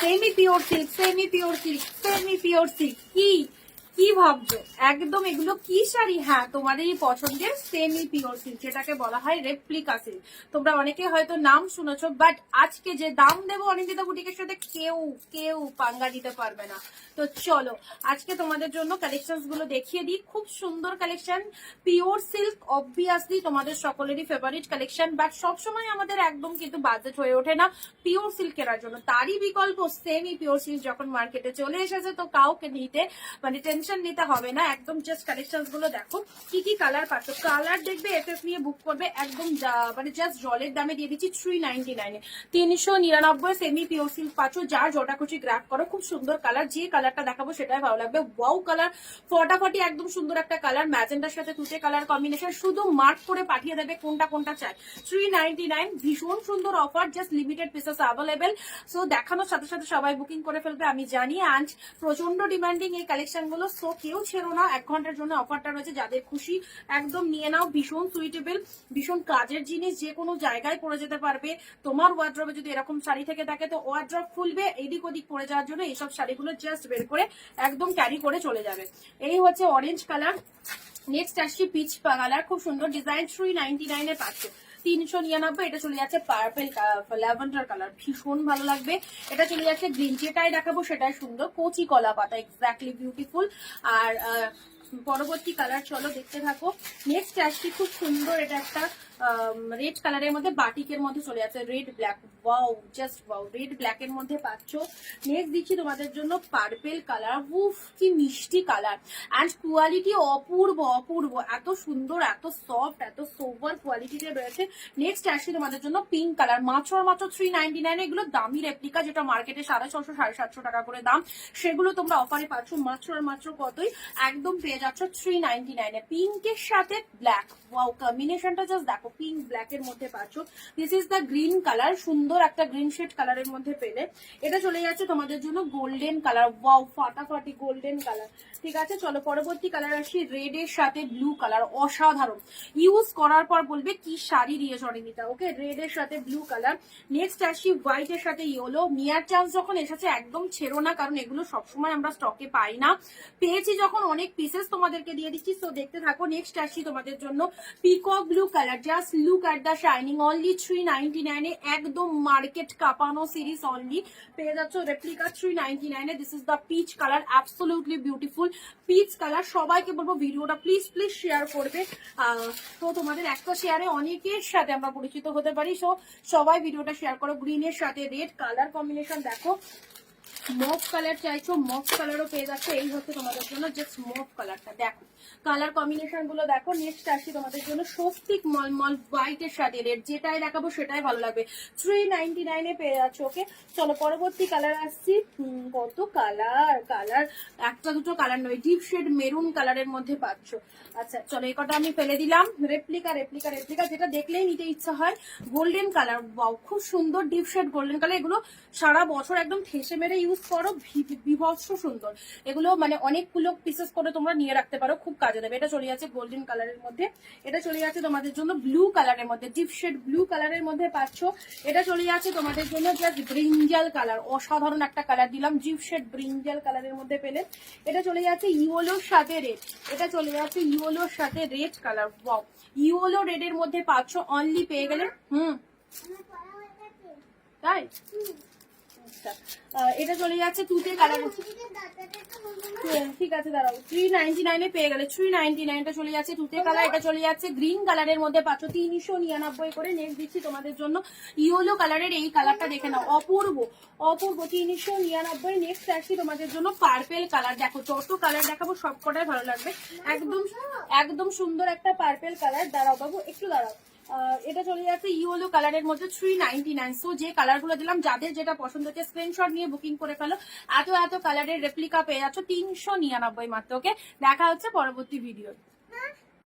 Semi pure silk semi pure silk semi pure silk কি কি ভাবছ? একদম এগুলো কি শাড়ি? হ্যাঁ তোমাদেরই পছন্দের সেমি পিওর সিল্ক যেটাকে বলা হয় রেপ্লিকা সিল্ক তোমরা অনেকে হয়তো নাম শুনেছো বাট আজকে যে দাম দেবো অনিন্দিতা বুটিকের সাথে, কেউ কেউ পাঙ্গা দিতে পারবে না। তো চলো, আজকে তোমাদের জন্য কালেকশনগুলো দেখিয়ে দিই। খুব সুন্দর কালেকশন পিওর সিল্ক অবভিয়াসলি তোমাদের সকলেরই ফেভারিট কালেকশন বাট সবসময় আমাদের একদম কিন্তু বাজেট হয়ে ওঠে না পিওর সিল্ক কেনার জন্য। তারই বিকল্প সেমি পিওর সিল্ক যখন মার্কেটে চলে এসেছে, তো কাউকে নিতে মানে টেনশন নিতে হবে না, একদম জাস্ট কালেকশনগুলো দেখো, কি কি কালার পাচ্ছ। কালার দেখবে এফএফ নিয়ে বুক করবে, একদম মানে জাস্ট জলের দামে দিয়ে দিচ্ছি থ্রি নাইনটি নাইনে তিনশো নিরানব্বই সেমি পিওর সিল্ক পাচ্ছ, যা জটা কুচি গ্রাফ করো, খুব সুন্দর কালার যে কালারটা দেখাবো সেটাই ভালো লাগবে। ওয়াও কালার ফটাফটি একদম সুন্দর একটা কালার ম্যাজেন্ডার সাথে তুতে কালার কম্বিনেশন শুধু মার্ক করে পাঠিয়ে দেবে কোনটা কোনটা চাই। থ্রি নাইনটি নাইন ভীষণ সুন্দর offer just limited pieces available so দেখানোর সাথে সাথে সবাই বুকিং করে ফেলবে, আমি জানি। অ্যান্ড প্রচণ্ড ডিমান্ডিং এই কালেকশনগুলো সো কেউ ছেড়ো না। এক ঘণ্টার জন্য অফারটা রয়েছে যাদের খুশি একদম নিয়ে নাও। ভীষণ সুইটেবল ভীষণ কাজের জিনিস, যে কোনো জায়গায় পরে যেতে পারবে। তোমার ওয়ার্ড্রবে যদি এরকম শাড়ি থেকে থাকে, তো ওয়ার্ড্রব খুলবে এদিক ওদিক পরে যাওয়ার জন্য এইসব শাড়িগুলো জাস্ট বের করে একদম ক্যারি করে চলে যাবে। এই হচ্ছে অরেঞ্জ কালার নেক্সট আসছি পিচ কালার খুব সুন্দর ডিজাইন থ্রি নাইনটি নাইনে পাচ্ছে। তিনশো নিরানব্বই, এটা চলে যাচ্ছে পার্পেল ল্যাভেন্ডার কালার ভীষণ ভালো লাগবে। এটা চলে যাচ্ছে গ্রিন যেটাই দেখাবো সেটাই সুন্দর। কচি কলা পাতা এক্স্যাক্টলি বিউটিফুল আর পরবর্তী কালার চলো দেখতে থাকো। নেক্সট আসছি খুব সুন্দর এটা একটা রেড কালারের মধ্যে বাটিকের মধ্যে চলে যাচ্ছে। Red black wow just wow red black এর মধ্যে পাচ্ছ। নেক্সট দিচ্ছি তোমাদের জন্য পার্পেল কালার উফ, কি মিষ্টি কালার অ্যান্ড কোয়ালিটি অপূর্ব অপূর্ব। এত সুন্দর, এত সফট এত সোভার কোয়ালিটিতে রয়েছে। নেক্সট আসছি তোমাদের জন্য পিঙ্ক কালার মাত্র মাত্র থ্রি নাইনটি নাইন এগুলো দামি রেপ্লিকা যেটা মার্কেটে সাড়ে ছশো সাড়ে সাতশো টাকা করে দাম। সেগুলো তোমরা অফারে পাচ্ছ। মাত্র মাত্র কতই? একদম পেয়ে যাচ্ছ থ্রি নাইনটি নাইনে পিঙ্কের সাথে ব্ল্যাক ওয়াও কম্বিনেশনটা জাস্ট দেখো পিঙ্ক ব্ল্যাক এর মধ্যে পাচ্ছ। This is the green colour সুন্দর একটা গ্রিন শেড কালারের মধ্যে পেলে। এটা চলে যাচ্ছে তোমাদের জন্য গোল্ডেন কালার ওয়াও ফাটাফাটি গোল্ডেন কালার ঠিক আছে, চলো পরবর্তী কালার আসি। রেড এর সাথে ব্লু কালার অসাধারণ। ইউজ করার পর বলবে কি শাড়ি দিয়েছ অনিমিতা ওকে রেড এর সাথে ব্লু কালার নেক্সট আসি হোয়াইট এর সাথে ইয়েলো নিয়ার চান্স যখন এসেছে একদম ছেড়ো না, কারণ এগুলো সবসময় আমরা স্টকে পাই না। পেয়েছি যখন অনেক পিসেস তোমাদেরকে দিয়ে দিচ্ছি। তো দেখতে থাকো নেক্সট আসছি তোমাদের জন্য। Peacock blue colour just look at the shining only three ninety নাইনে একদম মার্কেট কাঁপানো সিরিজ অনলি পেয়ে যাচ্ছ রেপ্লিকা থ্রি নাইনটি নাইনে this is the peach colour absolutely beautiful peach colour সবাইকে বলব ভিডিওটা প্লিজ প্লিজ শেয়ার করবে। তো তোমাদের একটা শেয়ারে অনেকের সাথে আমরা পরিচিত হতে পারি। সো সবাই ভিডিওটা শেয়ার করো। গ্রিনের সাথে রেড কালার কম্বিনেশন দেখো। মফ কালার চাইছো মফ কালারও পেয়ে যাচ্ছে। এই হচ্ছে তোমাদের জন্য জাস্ট মফ কালারটা দেখো কালার কম্বিনেশনগুলো দেখো। নেক্সট আসছি তোমাদের জন্য স্বস্তিক মলমল হোয়াইট এর সাথে। রেড যেটাই দেখাবো সেটাই ভালো লাগবে। থ্রি নাইনটি নাইনে পেয়ে যাচ্ছ ওকে চলো, পরবর্তী কালার আসছি। কত কালার কালার একটা দুটো কালার নয় ডিপ শেড মেরুন কালারের মধ্যে পাচ্ছ। আচ্ছা চলো, এই কটা আমি ফেলে দিলাম। রেপ্লিকা রেপ্লিকা রেপ্লিকা যেটা দেখলেই নিতে ইচ্ছা হয়। গোল্ডেন কালার খুব সুন্দর ডিপ শেড গোল্ডেন কালার এগুলো সারা বছর একদম ঠেসে মেরে ইউজ করো বিভৎস সুন্দর। এগুলো মানে অনেকগুলো পিসেস করে তোমরা নিয়ে রাখতে পারো, খুব কাজে দেবে। এটা চলে যাচ্ছে গোল্ডেন কালারের মধ্যে। এটা চলে যাচ্ছে তোমাদের জন্য ব্লু কালারের মধ্যে ডিপ শেড ব্লু কালারের মধ্যে পাচ্ছ। এটা চলে যাচ্ছে তোমাদের জন্য জাস্ট ব্রিঞ্জাল কালার অসাধারণ একটা কালার দিলাম ডিপ শেড ব্রিঞ্জাল কালারের মধ্যে পেলে। এটা চলে যাচ্ছে ইওলোর সাথে রেড এটা চলে যাচ্ছে ইওলোর সাথে red colour wow yellow red এর মধ্যে পাচ্ছ অনলি পেয়ে গেলে, হুম। তাই? আচ্ছা। এটা চলে যাচ্ছে তুতে কালার ঠিক আছে দাঁড়াও থ্রি নাইনে পেয়ে গেলে থ্রি যাচ্ছে কালারের মধ্যে তিনশো নিরানব্বই করে নেক্সট দিচ্ছি তোমাদের জন্য। ইয়েলো কালারের এই কালারটা দেখে নাও, অপূর্ব অপূর্ব তিনশো নিরানব্বই নেক্সট আসছি তোমাদের জন্য পার্পেল কালার দেখো, যত কালার দেখাবো সব কটাই ভালো লাগবে। একদম একদম সুন্দর একটা পার্পেল কালার দাঁড়াও বাবু, একটু দাঁড়াও। এটা চলে যাচ্ছে ইয়েলো কালারের মধ্যে থ্রি নাইনটি নাইন সো যে কালারগুলো দিলাম, যাদের যেটা পছন্দ হচ্ছে স্ক্রিনশট নিয়ে বুকিং করে ফেলো। এত এত কালারের রেপ্লিকা পেয়ে যাচ্ছ তিনশো নিরানব্বই মাত্র ওকে দেখা হচ্ছে পরবর্তী ভিডিও